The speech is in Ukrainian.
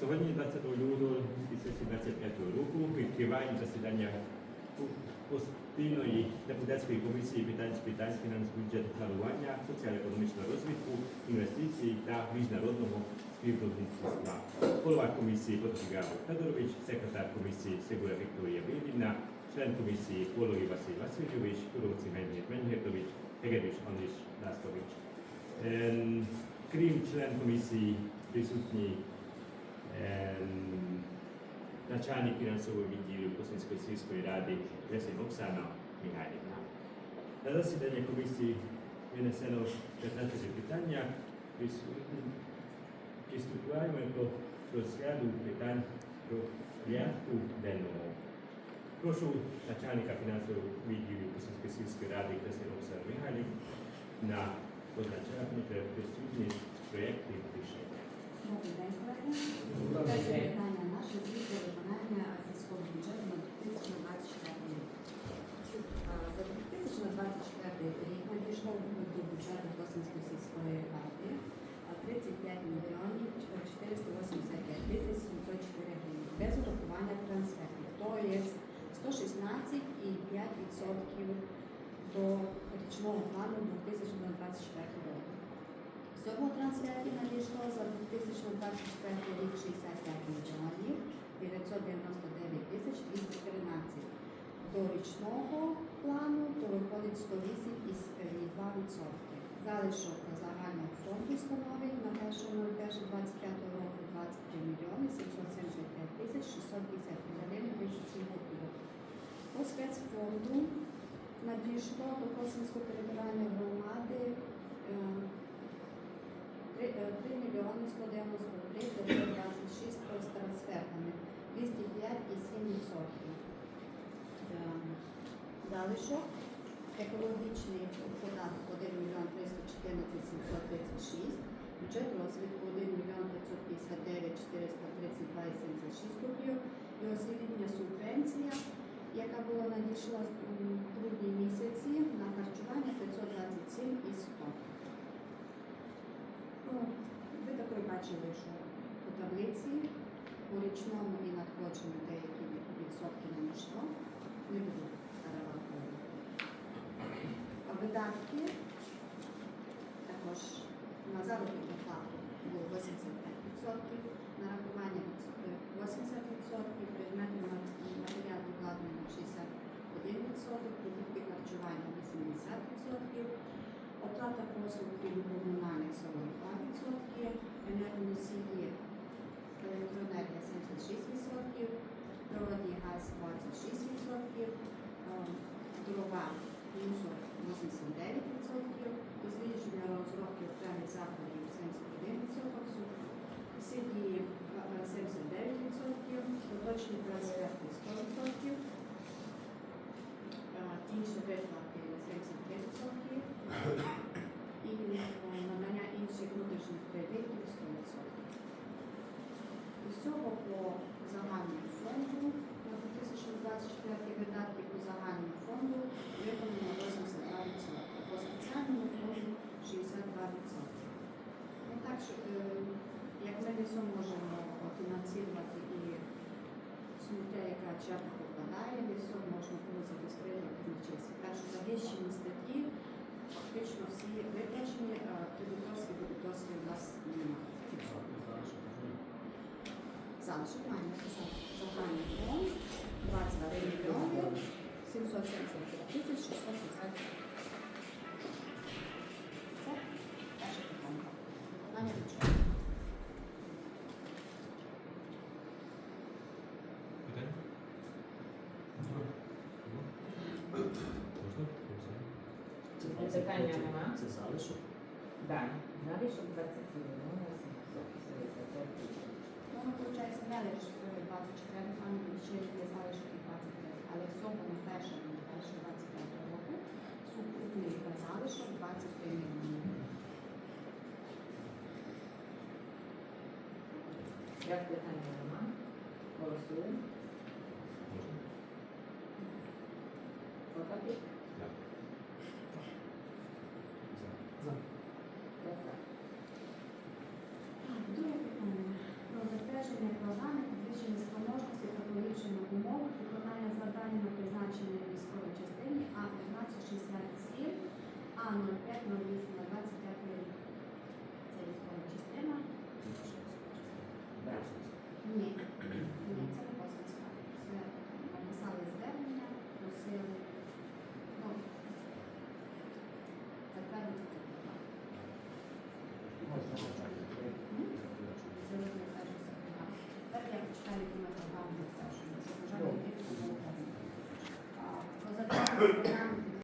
Сьогодні, 20 лютого 2025 року, відкриваємо засідання постійної депутатської комісії питань з питань фінанс бюджету планування, соціально-економічного розвитку, інвестицій та міжнародного співробітництва. Голова комісії Потрібна Федорович, секретар комісії Сигура Вікторія Вибівна, член комісії Половий Василь Васильович, Куровці Менгір Менгертович, Геревич Андрій Дастович. Ем, Крім член комісії присутній начальник фінансового відділу Косинської сільської ради Весень Оксана Михайлівна. На засідання комісії винесено 15 питання. Присутні- Приступаємо до розгляду питань про порядку денного. Прошу начальника фінансового відділу Косинської сільської ради Весень Оксана Михайлівна на позначання присутність проєктів рішення. На 2024 рік. За 2024 рік надійшло до бюджету Косинської сільської ради а, 35 мільйонів 485 тисяч 704 гривень без урахування трансфертів. То є 116,5% до річного плану 2024 року. Всього трансфертів надійшло за 2024 рік 65 мільйонів 999 тисяч 213. До річного плану то виходить 108,2%. Залишок загального фонду становить на 1.01.25 року 23 мільйони 775 тисяч 650 гривень 37 копійок. По спецфонду надійшло до Косинської територіальної громади е, 3 мільйони 193 926 з трансфертами, 205,7%. Залишок. Екологічний податок 1 мільйон 314 736, бюджет розвитку 1 мільйон 559 432,76 копійок і освітня субвенція, яка була надійшла в м, грудні місяці на харчування 527 і 100. Ну, ви що у таблиці по річному і надходженню деякі відсотки не йшло, не буду перераховувати. А видатки також на заробітну плату було 85%, нарахування 80%, предмети ма- матеріалу обладнання 61%, продукти харчування 80%, Оплата послуг крім комунальних 42%, енергоносії електроенергія 76%, природний газ 26%, ем, дрова мусор 89%, дослідження розробки окремих заходів 71%, сидії 79%, поточні трансферти 100%, е, інші виплати 73%, Усього по загальному фонду на 2024 видатки по загальному фонду виконано 82%, по спеціальному фонду 62%. Ну, так, що, е, як ми не зможемо фінансувати і сміття, яка черга попадає, не можна було забезпечити в часі. Залишок має написати загальний фонд 23 мільйони 775 тисяч 660. Це перше питання. Питання? Питання нема? Це залишок. Так, залишок 20 мільйонів 755 тисяч. Ну, виходить, далі ж 24 там ще залишки 23, але всього на перше, на перше 25 року сукупний залишок 23 мільйони. Як питання нема? Голосуємо. Можна? Thank you. Good.